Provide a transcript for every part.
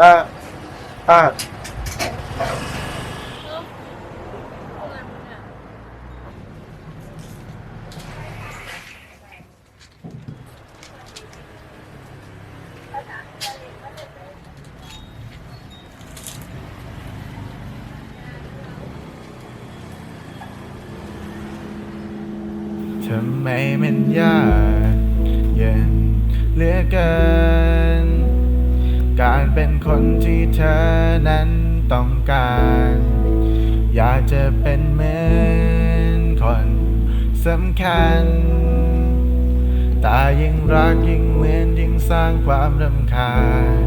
อ่าอ่าทำไมมันยากเย็นเหลือเกินการ เป็นคนที่เธอนั้นต้องการ อยากจะเป็นเหมือนคนสำคัญ แต่ยิ่งรักยิ่งเหมือนยิ่งสร้างความรำคาญ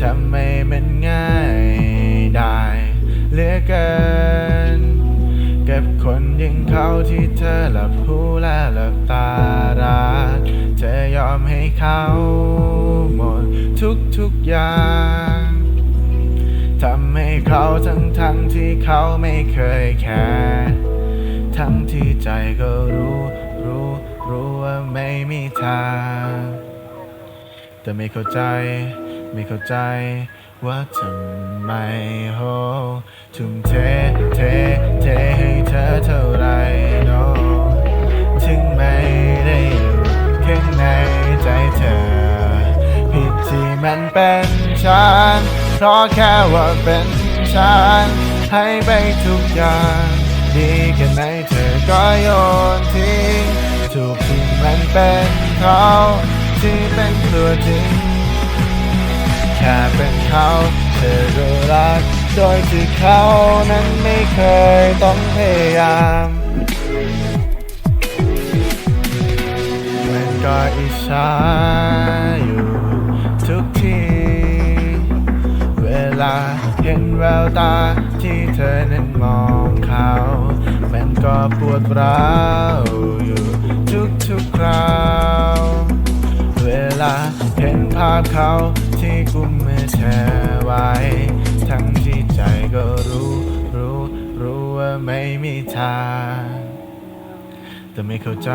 ทำไมมันง่ายได้เหลือเกิน คนอยังเขาที่เธอหลับหูและหลับตารักเธอยอมให้เขาหมดทุกทุกอย่างทำให้เขาทั้งทั้งที่เขาไม่เคยแคร์ทั้งที่ใจก็รู้รู้รู้ว่าไม่มีทางแต่ไม่เข้าใจไม่เข้าใจว่าทำไมโหทุ่มเทเทเท มันเป็นฉัน เพราะแค่ว่าเป็นฉัน ให้ไปทุกอย่าง ดีแค่ไหนเธอก็โยนทิ้งทุกที่มันเป็นเขาที่เป็นตัวจริง แค่เป็นเขาเธอก็รัก โดยที่เขานั้นไม่เคยต้องพยายามมันก็อิจฉา ลา เห็นแววตาที่เธอนั้นมองเขา มันก็ปวดร้าวอยู่ทุกๆคราว เวลาเห็นภาพเขาที่กุมมือแชร์ไว้ ทั้งที่ใจก็รู้รู้รู้ว่าไม่มีทางแต่ไม่เข้าใจ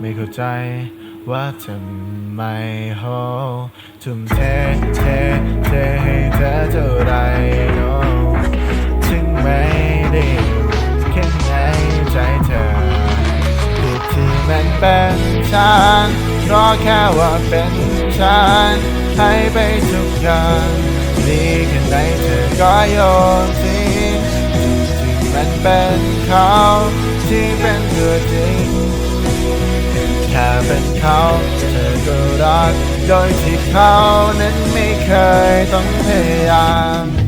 ไม่เข้าใจว่าทำไมโหทุ่มเทเทเทให้เธอเท่าไรโนถึงไม่ได้แค่ในใจเธอผิดที่มันเป็นฉันเพราะแค่ว่าเป็นฉันให้ไปทุกอย่างดีแค่ไหนเธอก็โยนทิ้งที่มันเป็นเขาที่เป็นตัวจริง แค่เป็นเขาเธอก็รัก โดยที่เขานั้นไม่เคยต้องพยายาม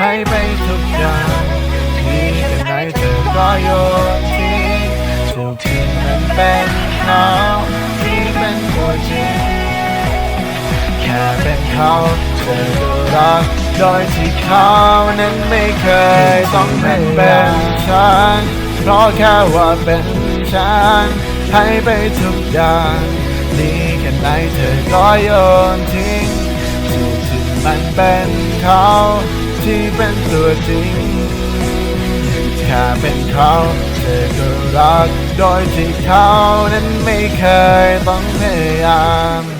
ให้ไปทุกอย่างดีแค่ไหนเธอก็โยนทิ้งทุกที่มันเป็นเขาที่เป็นตัวจริงแค่เป็นเขาเธอก็รักโดยที่เขานั้นไม่เคยต้องเป็นเป็นฉันเพราะแค่ว่าเป็นฉันให้ไปทุกอย่างดีแค่ไหนเธอก็โยนทิ้งทุกที่มันเป็นเขา ที่เป็นตัวจริงแค่เป็นเขาเธอก็รัก โดยที่เขานั้นไม่เคยต้องพยายาม